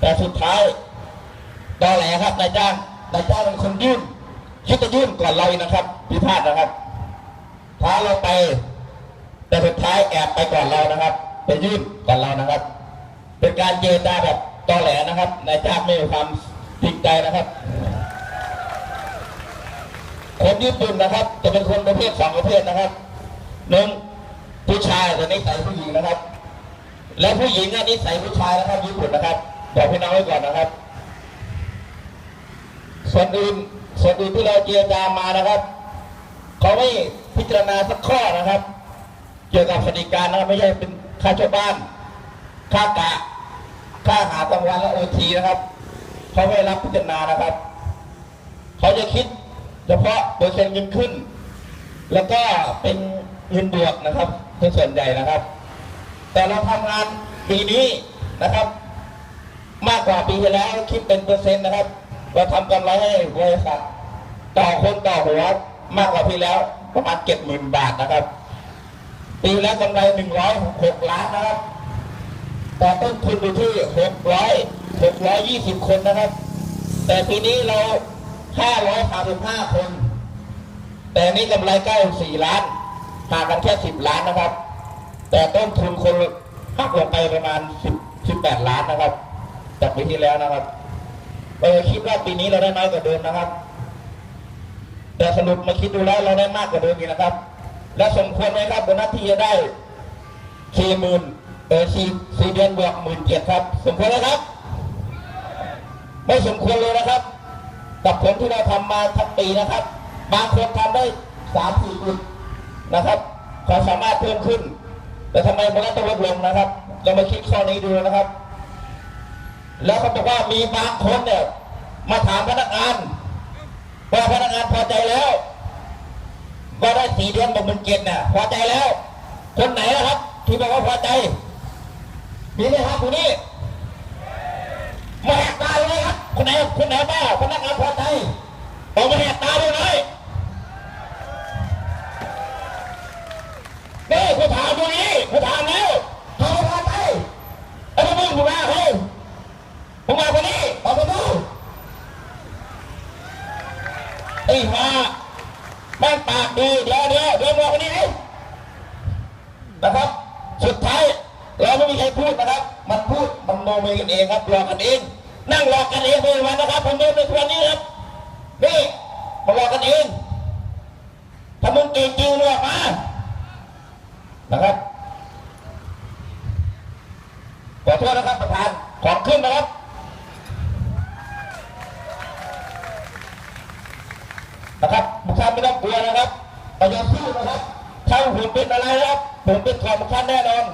แต่สุดท้ายตอแหลครับนายจ้างนายจ้างเป็นคนยื่นคิดจะยื่นก่อนเรานะครับพิพาทนะครับท้าเราไป แต่สุดท้ายแอบไปก่อนเรานะครับ ไปยื่นก่อนเรานะครับ เป็นการเจรจาแบบตอแหลนะครับนายจ้างไม่มีความจริงใจนะครับคนญี่ปุ่นนะครับ จะเป็นคนประเภทสองประเภทนะครับหนึ่งผู้ชายจะนิสัยผู้หญิงนะครับ และผู้หญิงอันนิสัยผู้ชายนะครับญี่ปุ่นนะครับ บอกพี่น้องไว้ก่อนนะครับ ส่วนอื่นส่วนอื่นที่เราเจรจามานะครับเขาไม่พิจารณาสักข้อนะครับ เกี่ยวกับสวัสดิการนะครับไม่ใช่เป็นค่าเช่าบ้าน ค่ากะ ค่าหากลางวันและโอทีนะครับเขาไม่รับพิจารณานะครับเขาจะคิดเฉพาะเปอร์เซ็นต์เงินขึ้น แล้วก็เป็นเงินบวกนะครับเป็นส่วนใหญ่นะครับ แต่เราทำงานปีนี้นะครับ มากกว่าปีที่แล้วคิดเป็นเปอร์เซ็นต์นะครับ เราทำกำไรให้บริษัทต่อคนต่อหัวมากกว่าปีแล้วประมาณเจ็ดหมื่นบาทนะครับ ปีแล้วกำไรหนึ่งร้อยหกล้านนะครับ แต่ต้นทุนอยู่ที่หกร้อยหกร้อยยี่สิบคนนะครับ แต่ปีนี้เราห้าร้อยสามสิบห้าคน แต่นี้กำไรเก้าสี่ล้านห่างกันแค่สิบล้านนะครับ แต่ต้นทุนคนหักลงไปประมาณสิบสิบแปดล้านนะครับ จากปีที่แล้วนะครับเออคิดว่าปีนี้เราได้น้อยกว่าเดิมนะครับ แต่สรุปมาคิดดูแล้วเราได้มากกว่าเดิมอีกนะครับ และสมควรไหมครับโบนัสที่จะได้สี่หมื่นเออสี่สี่เดือนบวกหมื่นเจ็ดครับ สมควรแล้วครับ ไม่สมควรเลยนะครับ กับผลที่เราทำมาทั้งปีนะครับบางคนทำได้สามสี่ปีนะครับความสามารถเพิ่มขึ้น แต่ทำไมโบนัสต้องลดลงนะครับ เรามาคิดข้อนี้ดูนะครับ แล้วเขาบอกว่ามีบางคนเนี่ย มาถามพนักงานว่าพนักงานพอใจแล้วก็ได้สี่เดือนบอกมันเจ็ดเนี่ยพอใจแล้ว คนไหนนะครับ ที่บอกว่าพอใจ มีไหมครับคนนี้มาแหกตาเลยครับคนไหนคนไหนบ้าพนักงานพอใจออกมาแหกตาดูหน่อยนี่คุณถามดูนี่คุณถามแล้วเขาพอใจไอ้พวกมึงผมมาเขาผมมาคนนี้ออกมาดูไอ้มาแม่งปากดีเดี๋ยวเดี๋ยวเดี๋ยวมาคนนี้ดินะครับ สุดท้ายเราไม่มีใครพูดนะครับ มันพู ดมันโนเมกันเองครับหลอกันเอง นั่งหลอกันเองไปวันนะครับผมเดินในวันนี้ครับนี่มาหลอกันเองถ้ามึงเก่งจริงเลือกมานะครับขอโทษนะครับประธานของขึ้นนะครับนะครับบุคคลไม่ต้องกลัวนะครับแต่อย่าสู้นะครับถ้าผมเป็นอะไรนะครับผมเป็นขอบบุคคลแน่นอน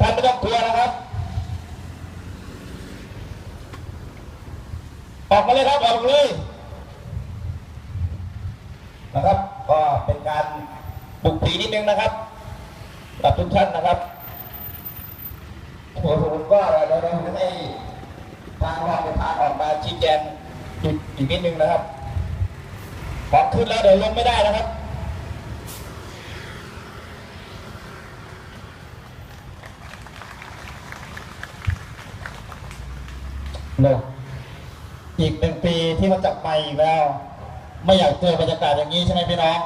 ท่านไม่ต้องกลัวนะครับ ออกมาเลยครับออกมาเลยนะครับ ก็เป็นการปลุกผีนิดนึงนะครับกับทุกท่านนะครับผมผมก็เราได้ให้ทางรองประธานออกมาชี้แจงอีกอีกนิดนึงนะครับของขึ้นแล้วเดี๋ยวลงไม่ได้นะครับเนอะ อีกหนึ่งปีที่เขาจับไปอีกแล้ว ไม่อยากเจอบรรยากาศอย่างนี้ใช่ไหมพี่น้อง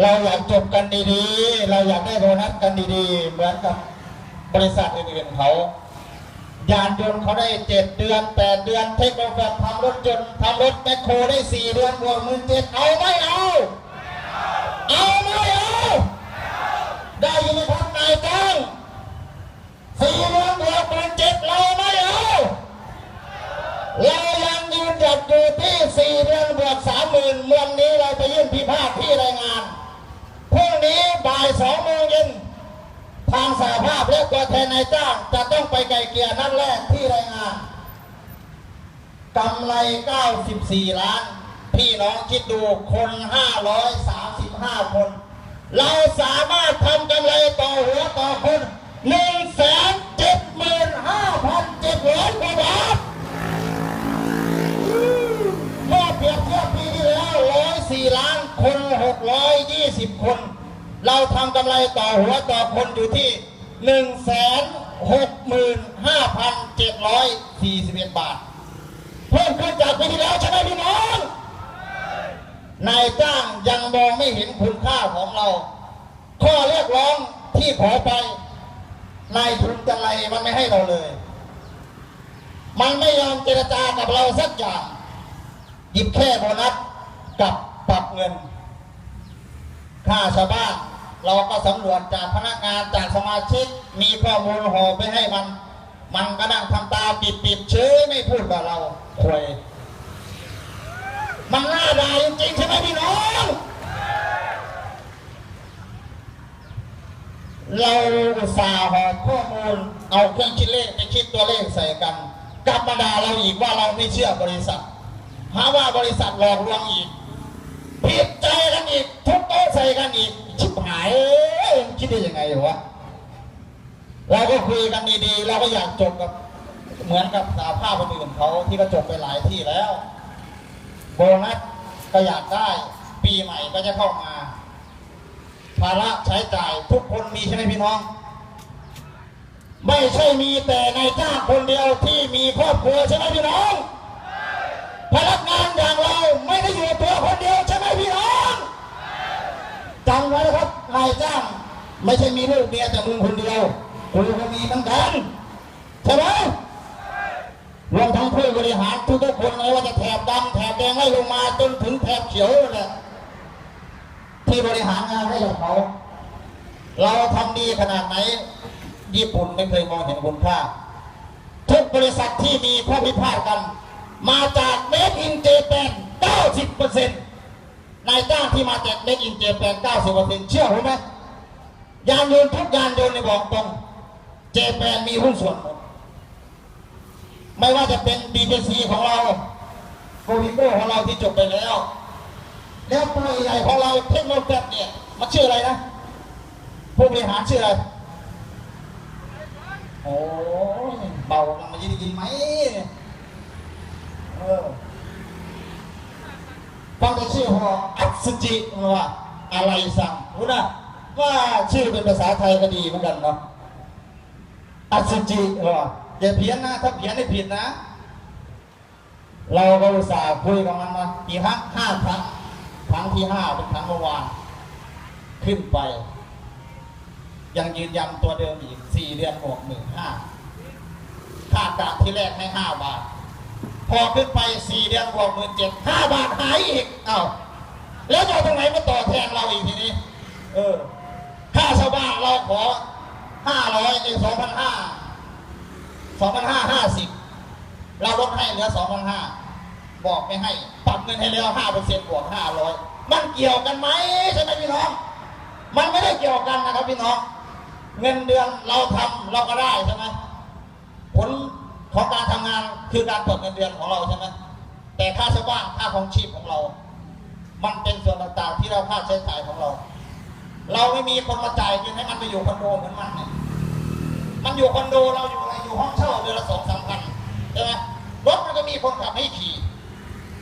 เราอยากจบกันดีๆ เราอยากได้โบนัสกันดีๆ เหมือนกับบริษัทอื่นๆเขา ยานยนต์เขาได้เจ็ดเดือนแปดเดือนเทคโนโลยีทำรถยนต์ทำรถแมคโครได้สี่เดือนบวกหมื่นเจ็ดเอาไม่เอา เอาไม่เอา ได้ยินไหมครับนายจ้างสี่เดือนบวกหมื่นเจ็ดเรา เรายังยืนหยัดอยู่ที่สี่เดือนบวกสามหมื่นเมื่อนี้เราไปยื่นพิพาทที่รายงานพรุ่งนี้บ่ายสองโมงเย็นทางสาภาพและตัวแทนนายจ้างจะต้องไปไกลเกลี่ยนัดแรกที่รายงานกำไร 94 ล้าน พี่น้องคิดดูคน 535 คน เราสามารถทำกำไรต่อหัวต่อคน1 7 5 20 คน เราทำกำไรต่อหัวต่อคนอยู่ที่ 1 6 5 7 4 1 บาท เพิ่มขึ้นจากปีที่แล้วใช่ไหมพี่น้องนายจ้างยังมองไม่เห็นคุณค่าของเรา ข้อเรียกร้องที่ขอไปนายทุนจะไรมันไม่ให้เราเลย มันไม่ยอมเจรจากับเราสักอย่าง หยิบแค่โบนัสกับปรับเงิน ค่าชาวบ้านเราก็สำรวจจากพนักงานจากสมาชิกมีข้อมูลห่อไปให้มัน มันก็นั่งทำตาปิดปิดๆเฉยไม่พูดกับเราควยมันน่าด่าจริงใช่ไหมพี่น้องเราสาห์หอบข้อมูล เอาเครื่องคิดเลขไปคิดตัวเลขใส่กันกลับมาด่าเราอีกว่าเราไม่เชื่อบริษัทหาว่าบริษัทหลอกลวงอีกผิดใจกันอีกทุบ โต๊ะใส่กันอีกชิบหายคิดได้ยังไงวะเราก็คุยกันดีๆเราก็อยากจบกับ เหมือนกับสาภาพคนอื่นเขาที่ก็จบไปหลายที่แล้ว โบนัสก็อยากได้ ปีใหม่ก็จะเข้ามา ภาระใช้จ่ายทุกคนมีใช่ไหมพี่น้อง ไม่ใช่มีแต่ในายจ้างคนเดียวที่มีครอบครัวใช่ไหมพี่น้องพนักงานอย่างเราไม่ได้อยู่ตัวคนเดียวใช่ไหมพี่น้องจำไว้นะครับนายจ้าง ไม่ใช่มีลูกเมียแต่มึงคนเดียวกูก็มีเหมือนกันใช่ไหมรวมทั้งผู้บริหารทุกๆคนไม่ว่าจะแถบดำแถบแดงไล่ลงมาจนถึงแถบเขียวนั่นแหละที่บริหารงานให้กับเขา เราทำดีขนาดไหน ญี่ปุ่นไม่เคยมองเห็นคุณค่า ทุกบริษัทที่มีข้อพิพาทกัน มาจากเมดอินเจแปน90%นายจ้างที่มาจากเมดอินเจแปน90%เชื่อผมไหม ยานยนต์ทุกยานยนต์ในบอกตรงเจแปนมีหุ้นส่วนหมดไม่ว่าจะเป็น BTC ของเราโกวิโก้ของเราที่จบไปแล้ว แล้วตัวใหญ่ของเราเทคโนโลยีเนี่ยมันชื่ออะไรนะผู้บริหารชื่ออะไรโอ้เบามันมายินกินไหมเออฟังแต่ชื่อพออัศจิว่าอะไรสั่งรู้นะ ว่าชื่อเป็นภาษาไทยก็ดีเหมือนกันเนาะอัศจิว่าอย่าเพี้ยนนะถ้าเพี้ยนได้ผิดนะ เราก็อุตส่าห์คุยกับมันมากี่ครั้งห้าครั้งครั้งที่ห้าเป็นครั้งเมื่อวานขึ้นไป ยังยืนยันตัวเดิมอีกสี่เดือนบวกหนึ่งห้าค่ากะที่แรกให้ห้าบาท พอขึ้นไปสี่เดือนบวกหมื่นเจ็ดห้าบาทหายอีก เอ้าแล้วจะตรงไหนมาต่อแทนเราอีกทีนี้ เออ ค่าชาวบ้านเราขอห้าร้อยเองสองพันห้าสองพันห้าห้าสิบเราลดให้เหลือสองพันห้าบอกไม่ให้ปรับเงินให้แล้วห้าเปอร์เซ็นต์บวกห้าร้อยมันเกี่ยวกันไหมใช่ไหมพี่น้อง มันไม่ได้เกี่ยวกันนะครับพี่น้อง เงินเดือนเราทำเราก็ได้ใช่ไหมผลของการทำงานคือการตรวจเงินเดือนของเราใช่ไหมแต่ค่าเช่าบ้านค่าของชีพของเรา มันเป็นส่วนต่างๆที่เราค่าใช้จ่ายของเรา เราไม่มีคนมาจ่ายจึงให้มันไปอยู่คอนโดเหมือนมันเนี่ยมันอยู่คอนโดเราอยู่อะไรอยู่ห้องเช่าเดือนละสองสามพันใช่ไหมรถมันก็มีคนขับให้ขี่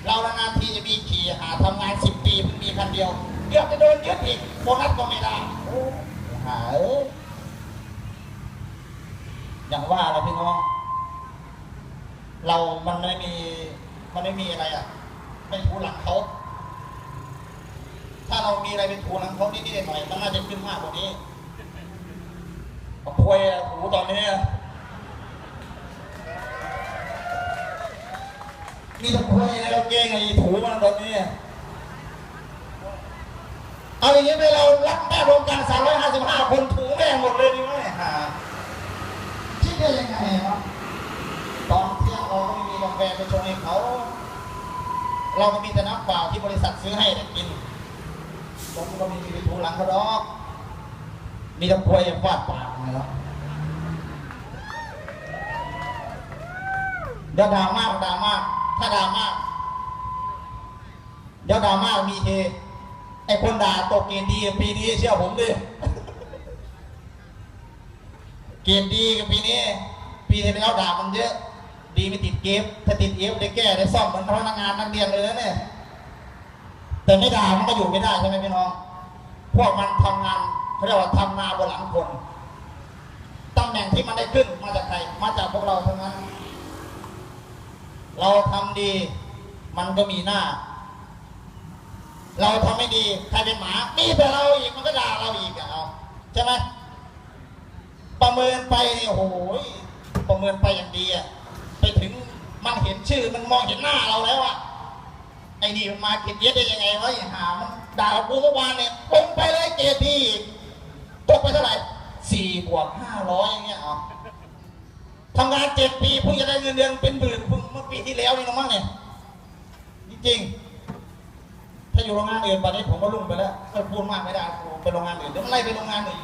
เรานานทีจะมีขี่หาทำงานสิบปีเพิ่งมีคันเดียวเกือบจะโดนยึดอีกโบนัสก็ไม่ได้หาเอ้ยอย่างว่าเราพี่น้อง เรามันไม่มี มันไม่มีอะไรอะ ไม่ถูหลังเขา ถ้าเรามีอะไรเป็นถูหลังเขานิดๆหน่อยๆมันน่าจะขึ้นมากกว่านี้เอาพวยอะถูตอนนี้อะมีแตะพวยอะไรเราเก่งไอ้ถูมันตอนนี้อะเอาอย่างนี้ไปเรารับแม่โครงการ355คนถูแม่งหมดเลยดีไหมหาคิดได้ยังไงวะตอนเที่ยงเราก็ไม่มีกาแฟไปชงให้เขา เราก็มีแต่น้ำเปล่าที่บริษัทซื้อให้แต่กิน ผมก็มีมีไปถูหลังเขาดอก มีต่พวยฟาดปากนะครับเดี๋ยวด่ามากด่ามาก ถ้าด่ามาก เดี๋ยวด่ามากมีเฮไอ้คนด่าตกเกณฑ์ดีปีนี้เชื่อผมดิเกมดีกับปีนี้ ปีที่แล้วด่ามันเยอะ ดีไม่ติดเกมถ้าติดเอฟได้แก้ได้ซ่อมเหมือนพนักงานนักเรียนเลยนะเนี่ย แต่ไม่ด่ามันก็อยู่ไม่ได้ใช่ไหมพี่น้อง พวกมันทำงานเขาเรียกว่าทำนาบนหลังคนตำแหน่งที่มันได้ขึ้นมาจากใครมาจากพวกเราทั้งนั้น เราทำดีมันก็มีหน้า เราทำไม่ดีใครเป็นหมามีแต่เราอีกมันก็ด่าเราอีกอะเอาใช่ไหมประเมินไปนี่โอ้โหประเมินไปอย่างดีอะไปถึงมันเห็นชื่อมันมองเห็นหน้าเราแล้วอะ ไอ้นี่มันมาเกลียดเย็ดได้ยังไงวะไอ้หามันด่ากูเมื่อวานเนี่ยลงไปเลยเกลียดดีอีกตกไปเท่าไหร่สี่บวกห้าร้อยอย่างเงี้ยเอทำงานเจ็ดปีเพิ่งจะได้เงินเดือนเป็นหมื่นเพิ่งเมื่อปีที่แล้วนี่น้องมั่งเนี่ยจริงๆถ้าอยู่โรงงานอื่นตอนนี้ผมก็ลุ่งไปแล้วไม่พูดมากไม่ได้ไปโรงงานอื่นเดี๋ยวมันไล่ไปโรงงานอื่น